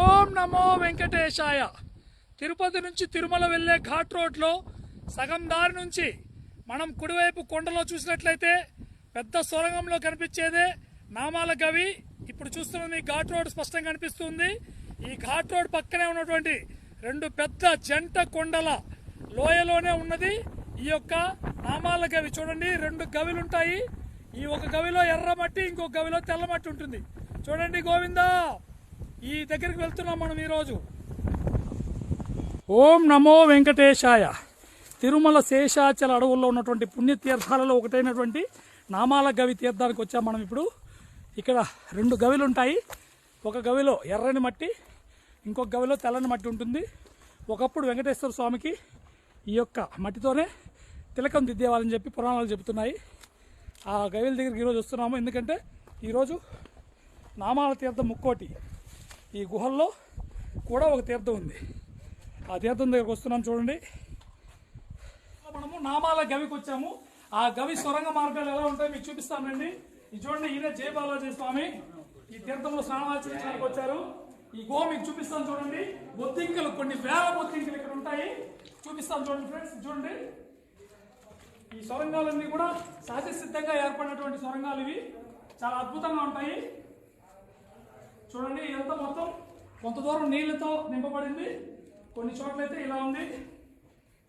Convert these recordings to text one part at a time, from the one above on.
ఓం నమో వెంకటేశాయ. తిరుపతి నుంచి తిరుమల వెళ్ళే ఘాట్ రోడ్లో సగం దారి నుంచి మనం కుడివైపు కొండలో చూసినట్లయితే పెద్ద సొరంగంలో కనిపించేదే నామాల గవి. ఇప్పుడు చూస్తున్నది ఘాట్ రోడ్ స్పష్టంగా కనిపిస్తుంది. ఈ ఘాట్ రోడ్ పక్కనే ఉన్నటువంటి రెండు పెద్ద జంట కొండల లోయలోనే ఉన్నది. ఈ యొక్క నామాల గవి చూడండి రెండు గవిలు ఉంటాయి ఈ ఒక గవిలో ఎర్రమట్టి ఇంకో గవిలో తెల్లమట్టి ఉంటుంది. చూడండి గోవిందా! ఈ దగ్గరికి వెళ్తున్నాం మనం ఈరోజు. ఓం నమో వెంకటేశాయ. తిరుమల శేషాచల అడవుల్లో ఉన్నటువంటి పుణ్యతీర్థాలలో ఒకటైనటువంటి నామాల గవి తీర్థానికి వచ్చాం మనం ఇప్పుడు. ఇక్కడ రెండు గవిలు ఉంటాయి ఒక గవిలో ఎర్రని మట్టి ఇంకొక గవిలో తెల్లని మట్టి ఉంటుంది. ఒకప్పుడు వెంకటేశ్వర స్వామికి ఈ యొక్క మట్టితోనే తిలకం దిద్దేవాలని చెప్పి పురాణాలు చెబుతున్నాయి. ఆ గవిల దగ్గరికి ఈరోజు వస్తున్నాము. ఎందుకంటే ఈరోజు నామాల తీర్థం ముక్కోటి. ఈ గుహల్లో కూడా ఒక తీర్థం ఉంది. ఆ తీర్థం దగ్గరకు వస్తున్నాం చూడండి. మనము నామాల గవికి వచ్చాము. ఆ గవి సొరంగ మార్గాలు ఎలా ఉంటాయో మీకు చూపిస్తానండి ఇది చూడండి ఈయన జయబాలాజీ స్వామి. ఈ తీర్థంలో స్నానాచరించడానికి వచ్చారు. ఈ గుహ మీకు చూపిస్తాను చూడండి. బొద్దింకలు కొన్ని వేల బొద్దింకలు ఇక్కడ ఉంటాయి. చూపిస్తాను చూడండి ఫ్రెండ్స్ చూడండి. ఈ సొరంగాలన్నీ కూడా సహజ సిద్ధంగా ఏర్పడినటువంటి సొరంగాలు ఇవి. చాలా అద్భుతంగా ఉంటాయి. చూడండి ఇదంతా మొత్తం కొంత దూరం నీళ్ళతో నింపబడింది. కొన్ని చోట్లయితే ఇలా ఉంది.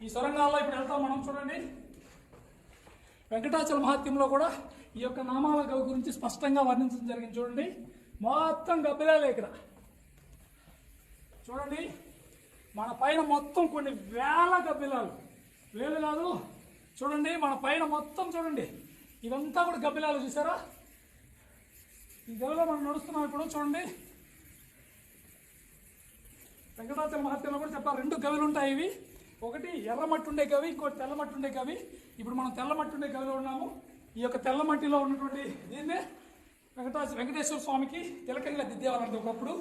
ఈ సొరంగాల్లో ఇప్పుడు వెళ్తాం మనం చూడండి. వెంకటాచల మహాత్యంలో కూడా ఈ యొక్క నామాల గవి గురించి స్పష్టంగా వర్ణించడం జరిగింది చూడండి. మొత్తం గబ్బిలాలే ఇక్కడ. చూడండి మన పైన మొత్తం కొన్ని వేల గబ్బిలాలు. వేలు కాదు. చూడండి మన పైన మొత్తం చూడండి. ఇవంతా కూడా గబ్బిలాలు చూసారా? ఈ గవిలో మనం నడుస్తున్నాం ఇప్పుడు చూడండి. వెంకటాచల మహత్యంలో కూడా చెప్పారు రెండు గవిలు ఉంటాయి ఇవి. ఒకటి ఎర్రమట్టి ఉండే గవి ఇంకోటి తెల్లమట్టి ఉండే గవి ఇప్పుడు మనం తెల్లమట్టి ఉండే గవిలో ఉన్నాము. ఈ యొక్క తెల్లమట్టిలో ఉన్నటువంటి దీన్నే వెంకటాచ వెంకటేశ్వర స్వామికి తిలకంగా దిద్దేవారంటే ఒకప్పుడు.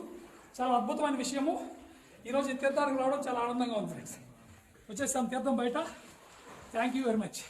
చాలా అద్భుతమైన విషయము. ఈరోజు ఈ తీర్థానికి రావడం చాలా ఆనందంగా ఉంది ఫ్రెండ్స్. వచ్చేసాం తీర్థం బయట. Thank you very much